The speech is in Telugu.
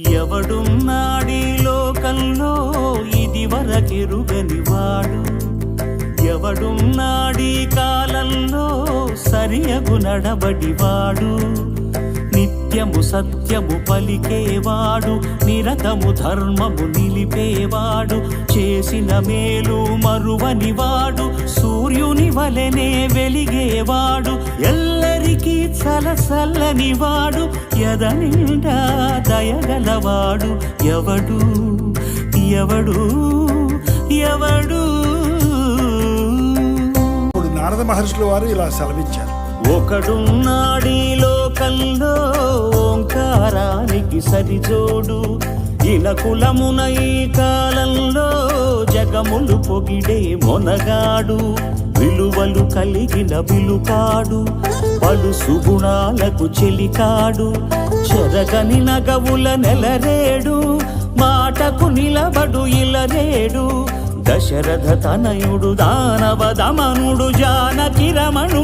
ఎవడున్నాడీ లోకంలో? ఇది వరకెరుగని వాడు. ఎవడున్నాడీ కాలంలో? సరియగు నడబడివాడు నిత్యము సత్యము పలికేవాడు. నిరతము ధర్మము నిలిపేవాడు. చేసిన మేలు మరువనివాడు. సూర్యుని వలెనే వెలిగేవాడు. ఎల్లరికీ చలసల్లని వాడు ఎదనిండా దయగలవాడు ఎవడు? ఎవడు? ఎవడు? నారద మహర్షుల వారు ఇలా సెలవిచ్చారు. ఒకడున్నాడీ లోకంలో ఓంకారానికి సరిజోడు. ఇనకులమున ఈ కాలంలో జగములు పొగిడే మొనగాడు విలువలు కలిగిన విలుకాడు పలు సుగుణాలకు చెలికాడు చెరగని నగవుల నెలరేడు మాటకు నిలబడు ఇలరేడు దశరథ తనయుడు దానవ దమనుడు జానకి రమణుడు